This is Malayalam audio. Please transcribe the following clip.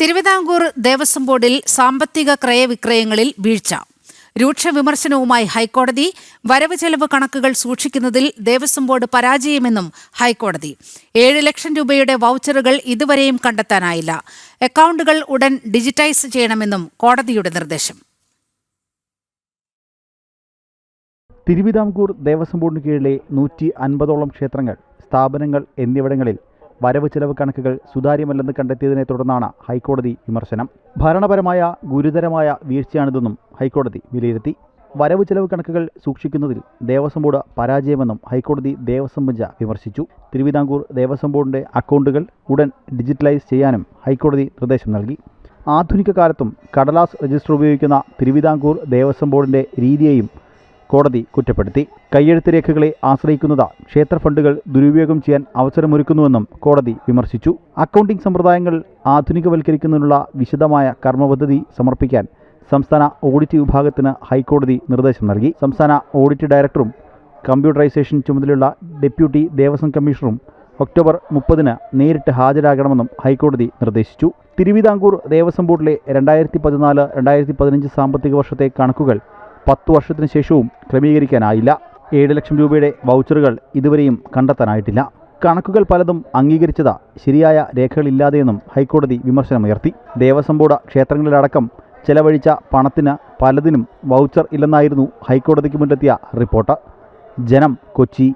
തിരുവിതാംകൂർ ദേവസ്വം ബോർഡിൽ സാമ്പത്തിക ക്രയവിക്രയങ്ങളിൽ വീഴ്ച. രൂക്ഷ വിമർശനവുമായി ഹൈക്കോടതി വരവ് ചെലവ് കണക്കുകൾ സൂക്ഷിക്കുന്നതിൽ ദേവസ്വം ബോർഡ് പരാജയമെന്നും ഹൈക്കോടതി. ഏഴ് ലക്ഷം രൂപയുടെ വൗച്ചറുകൾ ഇതുവരെയും കണ്ടെത്താനായില്ല. അക്കൗണ്ടുകൾ ഉടൻ ഡിജിറ്റൈസ് ചെയ്യണമെന്നും കോടതിയുടെ നിർദ്ദേശം. തിരുവിതാംകൂർ ദേവസ്വം ബോർഡിന് കീഴിലെ നൂറ്റി അൻപതോളം ക്ഷേത്രങ്ങൾ സ്ഥാപനങ്ങൾ എന്നിവിടങ്ങളിൽ വരവ് ചെലവ് കണക്കുകൾ സുതാര്യമല്ലെന്ന് കണ്ടെത്തിയതിനെ തുടർന്നാണ് ഹൈക്കോടതി വിമർശനം. ഭരണപരമായ ഗുരുതരമായ വീഴ്ചയാണിതെന്നും ഹൈക്കോടതി വിലയിരുത്തി. വരവ് ചെലവ് കണക്കുകൾ സൂക്ഷിക്കുന്നതിൽ ദേവസ്വം ബോർഡ് പരാജയമെന്നും ഹൈക്കോടതി ദേവസ്വം ബെഞ്ച് വിമർശിച്ചു. തിരുവിതാംകൂർ ദേവസ്വം ബോർഡിന്റെ അക്കൗണ്ടുകൾ ഉടൻ ഡിജിറ്റലൈസ് ചെയ്യാനും ഹൈക്കോടതി നിർദ്ദേശം നൽകി. ആധുനിക കാലത്തും കടലാസ് രജിസ്റ്റർ ഉപയോഗിക്കുന്ന തിരുവിതാംകൂർ ദേവസ്വം ബോർഡിന്റെ രീതിയെയും കോടതി കുറ്റപ്പെടുത്തി. കയ്യെഴുത്ത് രേഖകളെ ആശ്രയിക്കുന്നത് ക്ഷേത്ര ഫണ്ടുകൾ ദുരുപയോഗം ചെയ്യാൻ അവസരമൊരുക്കുന്നുവെന്നും കോടതി വിമർശിച്ചു. അക്കൗണ്ടിംഗ് സമ്പ്രദായങ്ങൾ ആധുനികവൽക്കരിക്കുന്നതിനുള്ള വിശദമായ കർമ്മപദ്ധതി സമർപ്പിക്കാൻ സംസ്ഥാന ഓഡിറ്റ് വിഭാഗത്തിന് ഹൈക്കോടതി നിർദ്ദേശം നൽകി. സംസ്ഥാന ഓഡിറ്റ് ഡയറക്ടറും കമ്പ്യൂട്ടറൈസേഷൻ ചുമതലയുള്ള ഡെപ്യൂട്ടി ദേവസ്വം കമ്മീഷണറും ഒക്ടോബർ മുപ്പതിന് നേരിട്ട് ഹാജരാകണമെന്നും ഹൈക്കോടതി നിർദ്ദേശിച്ചു. തിരുവിതാംകൂർ ദേവസ്വം ബോർഡിലെ രണ്ടായിരത്തി പതിനാല് രണ്ടായിരത്തി പതിനഞ്ച് സാമ്പത്തിക വർഷത്തെ കണക്കുകൾ പത്തു വർഷത്തിന് ശേഷവും ക്രമീകരിക്കാനായില്ല. ഏഴ് ലക്ഷം രൂപയുടെ വൗച്ചറുകൾ ഇതുവരെയും കണ്ടെത്താനായിട്ടില്ല. കണക്കുകൾ പലതും അംഗീകരിച്ചത് ശരിയായ രേഖകളില്ലാതെയെന്നും ഹൈക്കോടതി വിമർശനമുയർത്തി. ദേവസ്വം ബോർഡ് ക്ഷേത്രങ്ങളിലടക്കം ചെലവഴിച്ച പണത്തിന് പലതിനും വൗച്ചർ ഇല്ലെന്നായിരുന്നു ഹൈക്കോടതിക്ക് മുന്നിലെത്തിയ റിപ്പോർട്ട്. ജനം കൊച്ചി